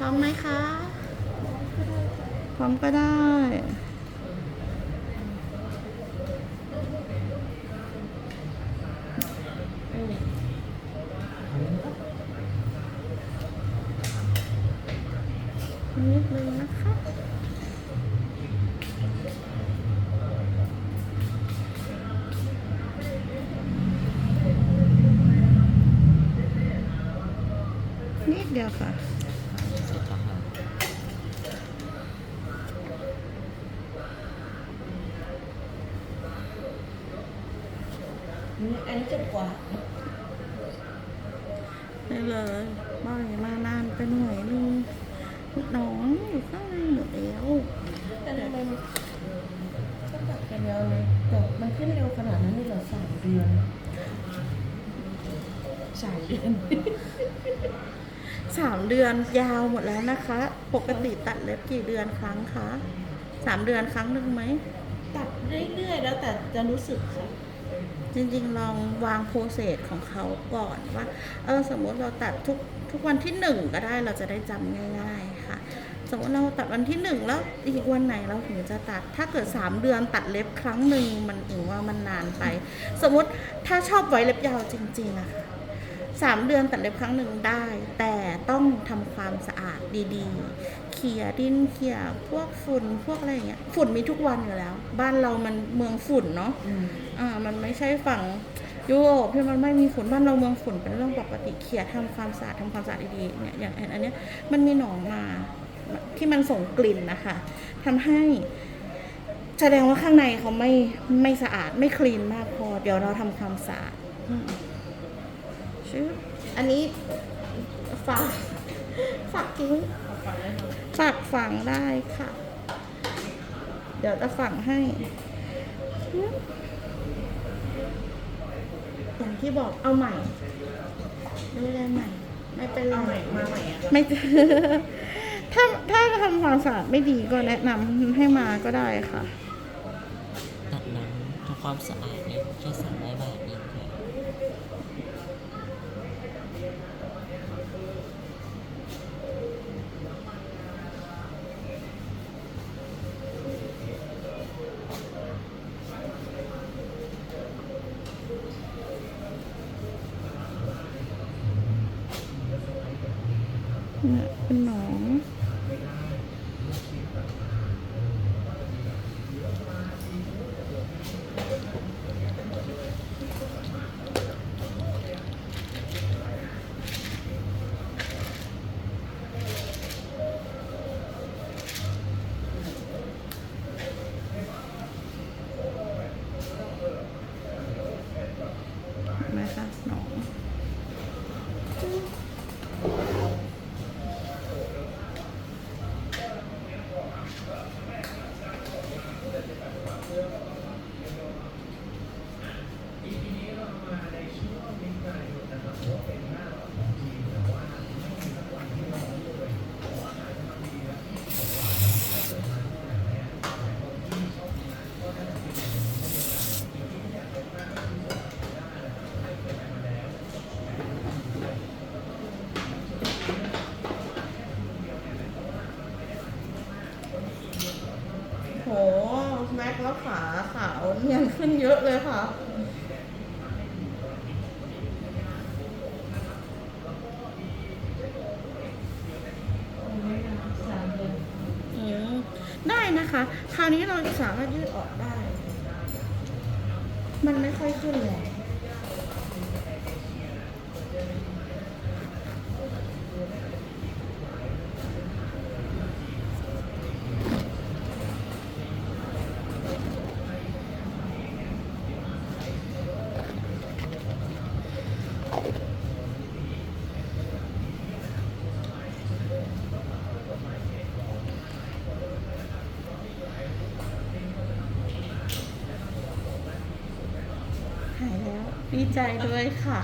ร้อมไหมคะ พร้อมก็ได้นิดนึงนะคะนิดเดียวค่ะ เสร็จแล้วครับ อันนี้จะกว่าได้เลยบ่อยมานานไปหน่อยนึงหนองอยู่ข้างในหมดแล้วแต่ทำไมมันก็ตัดกันแล้วนะแต่มันขึ้นเร็วขนาดนั้นเลยเหรอสามเดือนสามเดือนสามเดือนยาวหมดแล้วนะคะ ปกติตัดเล็บกี่เดือนครั้งคะสามเดือนครั้งหนึ่งไหมตัดเรื่อยๆแล้วแต่จะรู้สึกค่ะ จริงๆลองวางโปรเซสของเขาก่อนว่าเออสมมติเราตัดทุกทุกวันที่หนึ่งก็ได้เราจะได้จำง่าย ๆ ค่ะ สมมติเราตัดวันที่หนึ่งแล้วอีกวันไหนเราถึงจะตัด ถ้าเกิดสามเดือนตัดเล็บครั้งหนึ่งมันถึงว่ามันนานไป สมมติถ้าชอบไว้เล็บยาวจริงๆอะค่ะ สามเดือนตัดเล็บครั้งหนึ่งได้ แต่ต้องทำความสะอาดดีๆเขี่ยดินเขี่ยพวกฝุ่นพวกอะไรอย่างเงี้ยฝุ่นมีทุกวันอยู่แล้ว บ้านเรามันเมืองฝุ่นเนาะอืมอ่ามันไม่ใช่ฝั่งยุโรปที่มันไม่มีฝุ่นบ้านเราเมืองฝุ่นเป็นเรื่องปกติเขี่ยทำความสะอาดทำความสะอาดดีๆเนี่ยอย่างอันเนี้ยมันมีหนองมาที่มันส่งกลิ่นนะคะทำให้แสดงว่าข้างในเขาไม่ไม่สะอาดไม่คลีนมากพอ เดี๋ยวเราทำความสะอาดอืม ชื่ออันนี้ฝากฝากทิ้งฟังได้ไหมฝากฝังได้ค่ะ เดี๋ยวจะฝังให้ อย่างที่บอกเอาใหม่ไม่ได้ใหม่ ไม่เป็นไรเอาใหม่มาใหม่อะไม่ถ้าถ้าทำความสะอาดไม่ดีก็แนะนำให้มาก็ได้ค่ะตัดหนังทำความสะอาดเนี่ยแค่สามร้อยบาท เนี่ยเป็นหนอง โห แม็กแล้วขาขาวเนียนขึ้นเยอะเลยค่ะอือนอืมได้นะคะ คราวนี้เราสามารถยืดออกได้ มันไม่ค่อยขึ้นเลย ดีใจด้วยค่ะ